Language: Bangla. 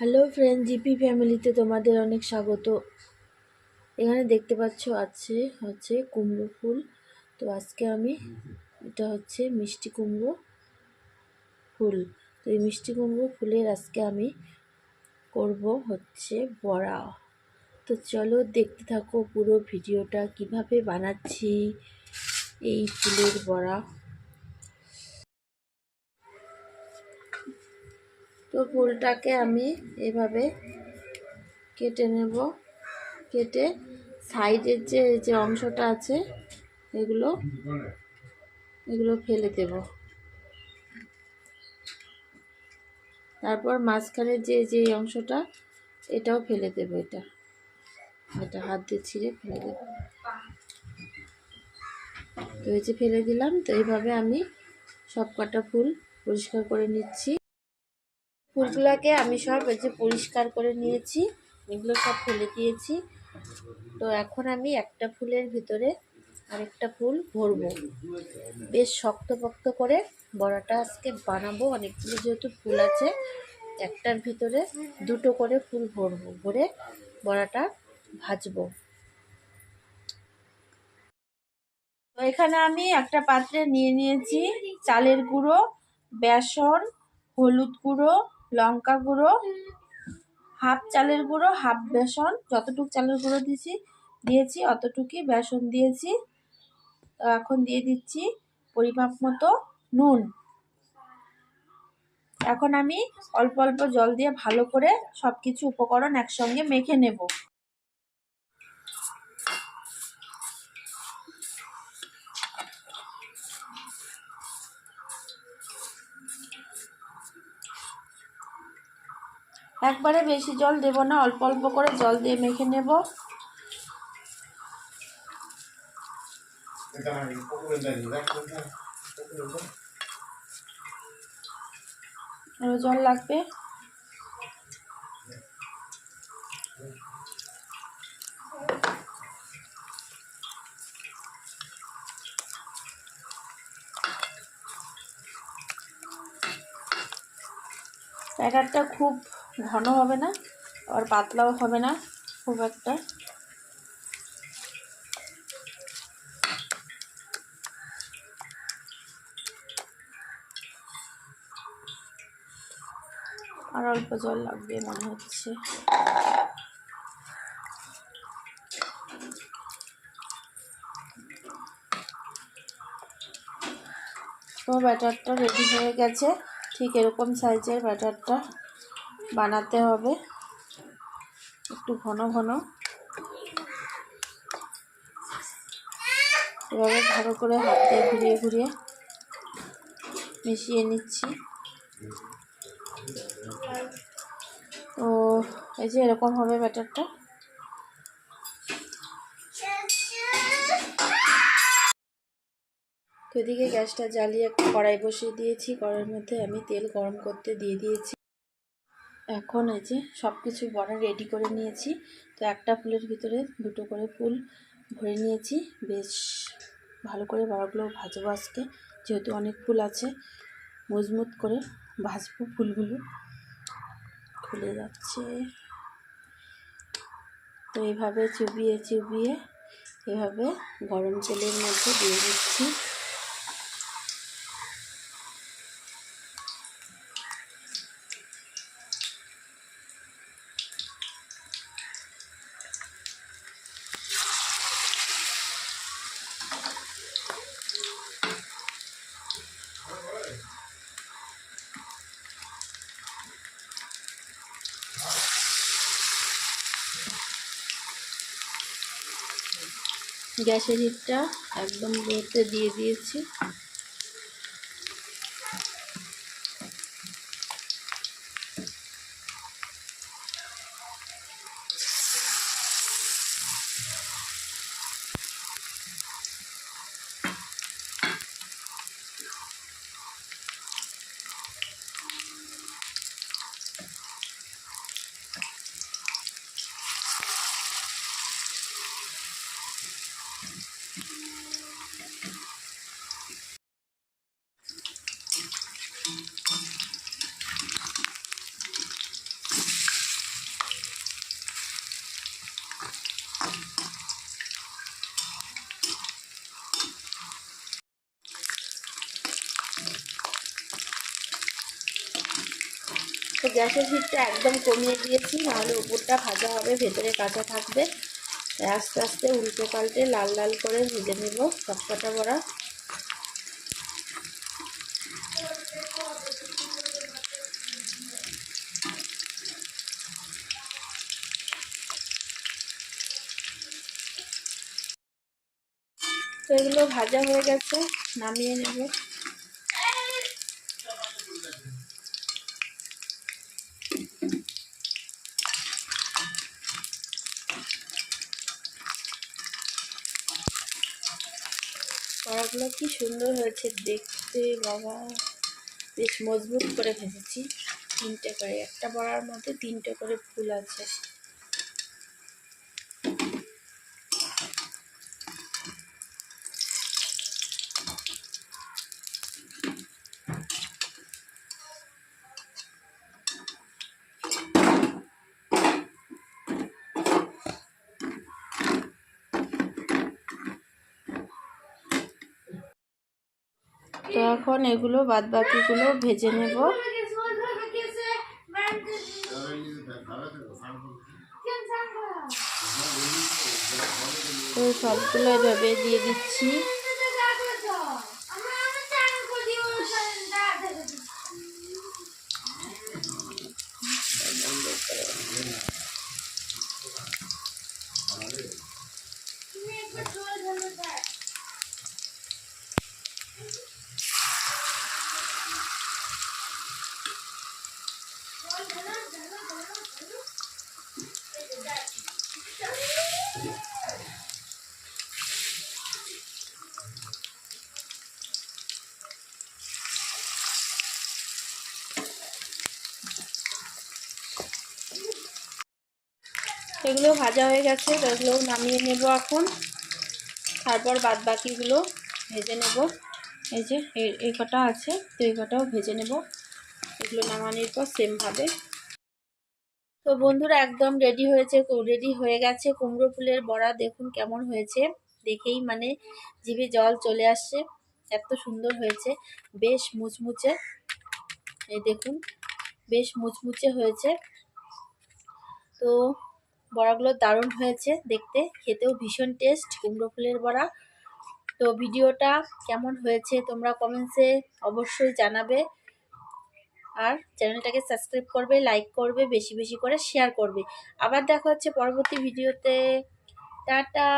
হ্যালো ফ্রেন্ড জিপি ফ্যামিলিতে তোমাদের অনেক স্বাগত। এখানে দেখতে পাচ্ছ আছে হচ্ছে কুমড়ো ফুল। তো আজকে আমি এটা হচ্ছে মিষ্টি কুমড়ো ফুল। তো এই মিষ্টি কুমড়ো ফুলের আজকে আমি করব হচ্ছে বড়া। তো চলো দেখতে থাকো পুরো ভিডিওটা কীভাবে বানাচ্ছি এই ফুলের বড়া। তো ফুলটাকে আমি এভাবে কেটে নেব। কেটে সাইডের যে যে অংশটা আছে, এগুলো এগুলো ফেলে দেব। তারপর মাঝখানের যে যে অংশটা, এটাও ফেলে দেব এটা। এটা হাত দিয়ে ছিঁড়ে ফেলে দেব। তো এই যে ফেলে দিলাম, তো এইভাবে আমি সব কটা ফুল পরিষ্কার করে নিচ্ছি। ফুলগুলোকে আমি সব এই যে পরিষ্কার করে নিয়েছি, এগুলো সব ফেলে দিয়েছি। তো এখন আমি একটা ফুলের ভিতরে আরেকটা ফুল ভরবো। বেশ শক্তপোক্ত করে বড়াটা আজকে বানাবো, অনেকগুলো যেহেতু ফুল আছে, একটার ভিতরে দুটো করে ফুল ভরবো, ভরে বড়াটা ভাজবো। তো এখানে আমি একটা পাত্রে নিয়ে নিয়েছি চালের গুঁড়ো, বেসন, হলুদ গুঁড়ো লঙ্কা গুঁড়ো, হাফ চালের গুঁড়ো, হাফ বেসন, যতটুকু চালের গুঁড়ো দিয়েছি দিয়েছি অতটুকুই বেসন দিয়েছি। এখন দিয়ে দিচ্ছি পরিমাপ মতো নুন। এখন আমি অল্প অল্প জল দিয়ে ভালো করে সব কিছু উপকরণ একসঙ্গে মেখে নেব। একবারে বেশি জল দেব না অল্প অল্প করে জল দিয়ে মেখে নেব। জল লাগবে। ব্যাটারটা খুব ঘন হবে না, আবার পাতলাও হবে না, খুব একটা। আর অল্প জল লাগবে মনে হচ্ছে। তো ব্যাটারটা রেডি হয়ে গেছে, ঠিক এরকম সাইজের ব্যাটারটা। বানাতে হবে। একটু ঘন ঘন। এভাবে ভালো করে হাত দিয়ে ঘুরিয়ে ঘুরিয়ে মিশিয়ে নিচ্ছি। তো এই যে এরকম হবে ব্যাটারটা। তো এদিকে গ্যাসটা জ্বালিয়ে একটা কড়াই বসিয়ে দিয়েছি। কড়াইয়ের মধ্যে আমি তেল গরম করতে দিয়ে দিয়েছি। এখন এই যে সব কিছু বড়া রেডি করে নিয়েছি। তো একটা ফুলের ভিতরে দুটো করে ফুল ভরে নিয়েছি। বেশ ভালো করে বড়াগুলো ভাজবো আজকে। যেহেতু অনেক ফুল আছে মজবুত করে ভাজবো ফুলগুলো। খুলে যাচ্ছে। তো এইভাবে চুবিয়ে চুবিয়ে এভাবে গরম তেলের মধ্যে দিয়ে দিচ্ছি। গ্যাসের হিটটা একদম লোতে দিয়ে দিয়েছি। গ্যাসের হিটটা একদম কমিয়ে দিয়েছি, নাহলে উপরটা ভাজা হবে, ভেতরে কাঁচা থাকবে। আস্তে আস্তে উল্টে পাল্টে লাল লাল করে ভেজে নেব সবকটা বড়া। তো এগুলো ভাজা হয়ে গেছে, নামিয়ে নেব। কি সুন্দর হয়েছে দেখতে, বাবা। বেশ মজবুত করে ভেজেছি। তিনটে করে, একটা বড়ার মধ্যে তিনটে করে ফুল আছে। এখন এগুলো বাদ বাকিগুলো ভেজে নেব। তো সবগুলো এভাবে দিয়ে দিচ্ছি। এগুলো ভাজা হয়ে গেছে এগুলো নামিয়ে নেব এখন। তারপর বাদ বাকিগুলো ভেজে নেব। এই যে এই কটা আছে, তো এই কটাও ভেজে নেব। এগুলো নামানোর পর সেমভাবে তো বন্ধুরা একদম রেডি হয়েছে রেডি হয়ে গেছে। কুমড়ো ফুলের বড়া দেখুন কেমন হয়েছে। দেখেই মানে জিভে জল চলে আসছে। এত সুন্দর হয়েছে। বেশ মুচমুচে। এই দেখুন, বেশ মুচমুচে হয়েছে। তো বড়াগুলো দারুণ হয়েছে দেখতে। খেতেও ভীষণ টেস্ট কুমড়ো ফুলের বড়া। তো ভিডিওটা কেমন হয়েছে তোমরা কমেন্টসে অবশ্যই জানাবে। আর চ্যানেলটাকে সাবস্ক্রাইব করবে লাইক করবে, বেশি বেশি করে শেয়ার করবে। আবার দেখা হচ্ছে পরবর্তী ভিডিওতে টাটা!